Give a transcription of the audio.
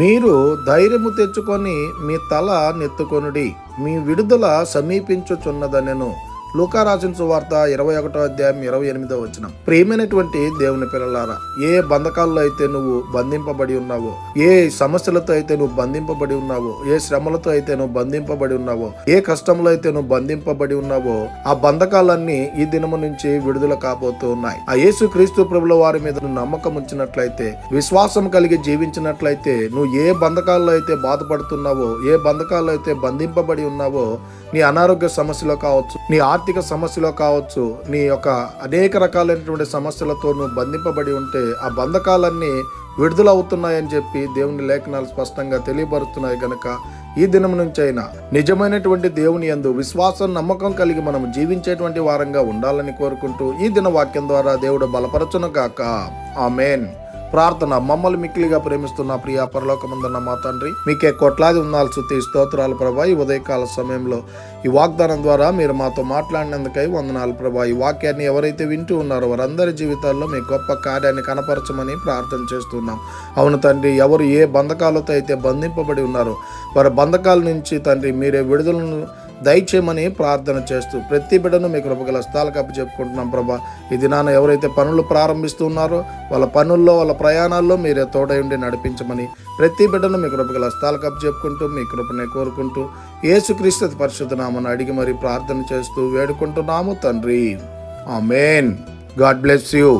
మీరు ధైర్యము తెచ్చుకొని మీ తల నెత్తుకొనుడి. మీ విడుదల సమీపించుచున్నదనెను. లూకా సువార్త ఇరవై ఒకటో అధ్యాయం ఇరవై ఎనిమిదో వచ్చిన ప్రియమైనటువంటి దేవుని పిల్లలారా ఏ బంధకాల్లో అయితే నువ్వు బంధింపబడి ఉన్నావో ఏ సమస్యలతో అయితే నువ్వు బంధింపబడి ఉన్నావో ఏ శ్రమలతో అయితే నువ్వు బంధింపబడి ఉన్నావో ఏ కష్టంలో అయితే నువ్వు బంధింపబడి ఉన్నావో ఆ బంధకాలన్నీ ఈ దినము నుంచి విడుదల కాబోతూ ఉన్నాయి. ఆ యేసు క్రీస్తు ప్రభుల వారి మీద నువ్వు నమ్మకం ఉంచినట్లయితే విశ్వాసం కలిగి జీవించినట్లయితే నువ్వు ఏ బంధకాల్లో అయితే బాధపడుతున్నావో ఏ బంధకాల్లో అయితే బంధింపబడి ఉన్నావో నీ అనారోగ్య సమస్యలో కావచ్చు నీ ఆర్థిక ఆర్థిక సమస్యలో కావచ్చు నీ యొక్క అనేక రకాలైనటువంటి సమస్యలతో నువ్వు బంధింపబడి ఉంటే ఆ బంధకాలన్నీ విడుదల అవుతున్నాయని చెప్పి దేవుని లేఖనాలు స్పష్టంగా తెలియపరుస్తున్నాయి కనుక ఈ దినం నుంచైనా నిజమైనటువంటి దేవుని యందు విశ్వాసం నమ్మకం కలిగి మనం జీవించేటువంటి వారంగా ఉండాలని కోరుకుంటూ ఈ దిన వాక్యం ద్వారా దేవుడు బలపరచును గాక. ఆమెన్. ప్రార్థన మమ్మల్ని మిక్కిలిగా ప్రేమిస్తున్న ప్రియ పరలోకమందున్న మా తండ్రి మీకే కొట్లాది ఉండాలి స్థుతి స్తోత్రాలు ప్రభా. ఈ ఉదయకాల సమయంలో ఈ వాగ్దానం ద్వారా మీరు మాతో మాట్లాడినందుకై వందనాలు ప్రభా. ఈ వాక్యాన్ని ఎవరైతే వింటూ ఉన్నారో వారందరి జీవితాల్లో మీ గొప్ప కార్యాన్ని కనపరచమని ప్రార్థన చేస్తున్నాం. అవును తండ్రి ఎవరు ఏ బంధకాలతో అయితే బంధింపబడి ఉన్నారో వారి బంధకాల నుంచి తండ్రి మీరే విడుదలను దయచేయమని ప్రార్థన చేస్తూ ప్రతి బిడ్డను మీ కృపగల స్థాలకు అప్పు చెప్పుకుంటున్నాం ప్రభా. ఈ దినాన ఎవరైతే పనులు ప్రారంభిస్తున్నారో వాళ్ళ పనుల్లో వాళ్ళ ప్రయాణాల్లో మీరే తోడై ఉండి నడిపించమని ప్రతి బిడ్డను మీ కృపగల స్థాలకు అప్పు చెప్పుకుంటూ మీ కృపనే కోరుకుంటూ యేసుక్రీస్తు పరిశుద్ధ నామను అడిగి మరి ప్రార్థన చేస్తూ వేడుకుంటున్నాము తండ్రి. ఆమెన్. God bless you.